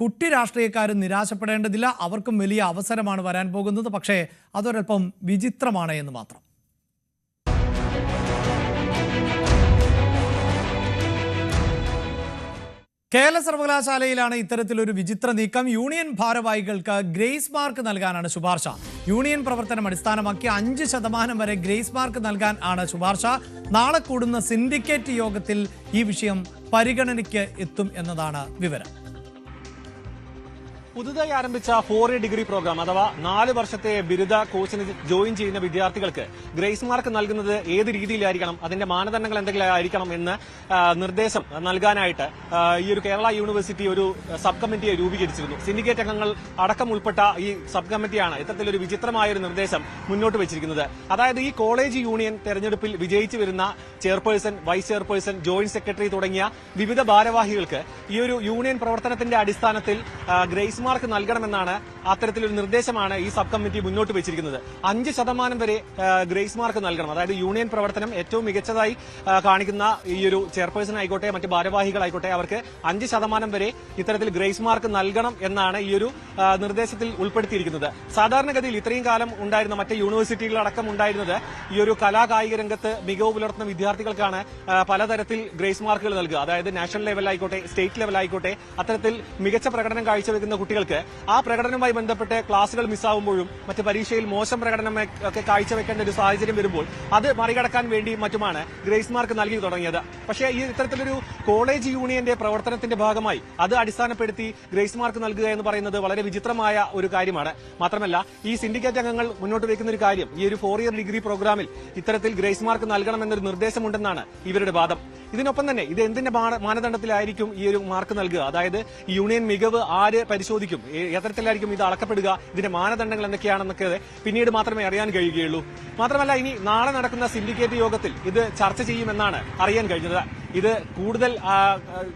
കുട്ടി രാഷ്ട്രീയക്കാരും നിരാശപ്പെടേണ്ടതില്ല. അവർക്കും വലിയ അവസരമാണ് വരാൻ പോകുന്നത്. പക്ഷേ അതൊരൽപ്പം വിചിത്രമാണ് എന്ന് മാത്രം. കേരള സർവകലാശാലയിലാണ് ഇത്തരത്തിലൊരു വിചിത്ര നീക്കം. യൂണിയൻ ഭാരവാഹികൾക്ക് ഗ്രേസ് മാർക്ക് നൽകാനാണ് ശുപാർശ. യൂണിയൻ പ്രവർത്തനം അടിസ്ഥാനമാക്കി അഞ്ച് ശതമാനം വരെ ഗ്രേസ് മാർക്ക് നൽകാൻ ആണ് ശുപാർശ. നാളെ കൂടുന്ന സിൻഡിക്കേറ്റ് യോഗത്തിൽ ഈ വിഷയം പരിഗണനയ്ക്ക് എത്തും എന്നതാണ് വിവരം. പുതുതായി ആരംഭിച്ച ഫോർ ഇയർ ഡിഗ്രി പ്രോഗ്രാം അഥവാ നാല് വർഷത്തെ ബിരുദ കോഴ്സിന് ജോയിൻ ചെയ്യുന്ന വിദ്യാർത്ഥികൾക്ക് ഗ്രേസ് മാർക്ക് നൽകുന്നത് ഏത് രീതിയിലായിരിക്കണം? അതിന്റെ മാനദണ്ഡങ്ങൾ എന്തെങ്കിലും ആയിരിക്കണം എന്ന് നിർദ്ദേശം നൽകാനായിട്ട് ഈ ഒരു കേരള യൂണിവേഴ്സിറ്റി ഒരു സബ് കമ്മിറ്റിയെ രൂപീകരിച്ചിരുന്നു. സിൻഡിക്കേറ്റ് അംഗങ്ങൾ അടക്കം ഉൾപ്പെട്ട ഈ സബ് കമ്മിറ്റിയാണ് ഇത്തരത്തിലൊരു വിചിത്രമായ ഒരു നിർദ്ദേശം മുന്നോട്ട് വെച്ചിരിക്കുന്നത്. അതായത് ഈ കോളേജ് യൂണിയൻ തെരഞ്ഞെടുപ്പിൽ വിജയിച്ചു വരുന്ന chairperson vice chairperson joint secretary തുടങ്ങിയ വിവിധ ഭാരവാഹികൾക്ക് ഈ ഒരു യൂണിയൻ പ്രവർത്തനത്തിന്റെ അടിസ്ഥാനത്തിൽ ഗ്രേസ് മാർക്ക് നൽകണമെന്നാണ് അത്തരത്തിലൊരു നിർദ്ദേശമാണ് ഈ സബ് കമ്മിറ്റി മുന്നോട്ട് വെച്ചിരിക്കുന്നത്. അഞ്ച് ശതമാനം വരെ ഗ്രേസ് മാർക്ക് നൽകണം. അതായത് യൂണിയൻ പ്രവർത്തനം ഏറ്റവും മികച്ചതായി കാണിക്കുന്ന ഈ ഒരു ചെയർപേഴ്സൺ ആയിക്കോട്ടെ മറ്റ് ഭാരവാഹികളായിക്കോട്ടെ അവർക്ക് അഞ്ച് ശതമാനം വരെ ഇത്തരത്തിൽ ഗ്രേസ് മാർക്ക് നൽകണം എന്നാണ് ഈ ഒരു നിർദ്ദേശത്തിൽ ഉൾപ്പെടുത്തിയിരിക്കുന്നത്. സാധാരണഗതിയിൽ ഇത്രയും കാലം ഉണ്ടായിരുന്ന മറ്റ് യൂണിവേഴ്സിറ്റികളടക്കം ഉണ്ടായിരുന്നത് ഈ ഒരു കലാകായിക രംഗത്ത് മികവ് പുലർത്തുന്ന വിദ്യാർത്ഥികൾക്കാണ് പലതരത്തിൽ ഗ്രേസ് മാർക്കുകൾ നൽകുക. അതായത് നാഷണൽ ലെവലായിക്കോട്ടെ സ്റ്റേറ്റ് ലെവലായിക്കോട്ടെ അത്തരത്തിൽ മികച്ച പ്രകടനം കാഴ്ചവെക്കുന്ന കുട്ടികൾക്ക് ആ പ്രകടനവുമായി ബന്ധപ്പെട്ട് ക്ലാസുകൾ മിസ്സാവുമ്പോഴും മറ്റ് പരീക്ഷയിൽ മോശം പ്രകടനം ഒക്കെ കാഴ്ചവെക്കേണ്ട ഒരു സാഹചര്യം വരുമ്പോൾ അത് മറികടക്കാൻ വേണ്ടി മറ്റുമാണ് ഗ്രേസ് മാർക്ക് നൽകി തുടങ്ങിയത്. പക്ഷേ ഈ ഇത്തരത്തിലൊരു കോളേജ് യൂണിയന്റെ പ്രവർത്തനത്തിന്റെ ഭാഗമായി അത് അടിസ്ഥാനപ്പെടുത്തി ഗ്രേസ് മാർക്ക് നൽകുക എന്ന് പറയുന്നത് വളരെ വിചിത്രമായ ഒരു കാര്യമാണ്. മാത്രമല്ല ഈ സിൻഡിക്കേറ്റ് അംഗങ്ങൾ മുന്നോട്ട് വയ്ക്കുന്ന ഒരു കാര്യം ഈ ഒരു ഫോർ ഇയർ ഡിഗ്രി പ്രോഗ്രാമിൽ ഇത്തരത്തിൽ ഗ്രേസ് മാർക്ക് നൽകണമെന്നൊരു നിർദ്ദേശമുണ്ടെന്നാണ് ഇവരുടെ വാദം. ഇതിനൊപ്പം തന്നെ ഇത് എന്തിന്റെ മാന- മാനദണ്ഡത്തിലായിരിക്കും ഈ ഒരു മാർക്ക് നൽകുക? അതായത് യൂണിയൻ മികവ് ആര് പരിശോധിക്കും? എത്തരത്തിലായിരിക്കും ഇത് അളക്കപ്പെടുക? ഇതിന്റെ മാനദണ്ഡങ്ങൾ എന്തൊക്കെയാണെന്നൊക്കെ പിന്നീട് മാത്രമേ അറിയാൻ കഴിയുകയുള്ളൂ. മാത്രമല്ല ഇനി നാളെ നടക്കുന്ന സിൻഡിക്കേറ്റ് യോഗത്തിൽ ഇത് ചർച്ച ചെയ്യുമെന്നാണ് അറിയാൻ കഴിഞ്ഞത്. ഇത് കൂടുതൽ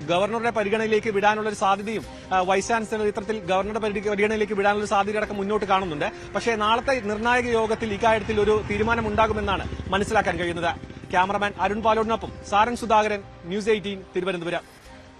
ഗവർണറുടെ പരിഗണനയിലേക്ക് വിടാനുള്ള ഒരു സാധ്യതയും വൈസ് ചാൻസലർ ഇത്തരത്തിൽ ഗവർണറുടെ പരിഗണനയിലേക്ക് വിടാനുള്ള സാധ്യത അടക്കം മുന്നോട്ട് കാണുന്നുണ്ട്. പക്ഷേ നാളത്തെ നിർണായക യോഗത്തിൽ ഇക്കാര്യത്തിൽ ഒരു തീരുമാനമുണ്ടാകുമെന്നാണ് മനസ്സിലാക്കാൻ കഴിയുന്നത്. ക്യാമറമാൻ അരുൺ പാലോടിനൊപ്പം സാരംഗ് സുധാകരൻ ന്യൂസ് എയ്റ്റീൻ തിരുവനന്തപുരം.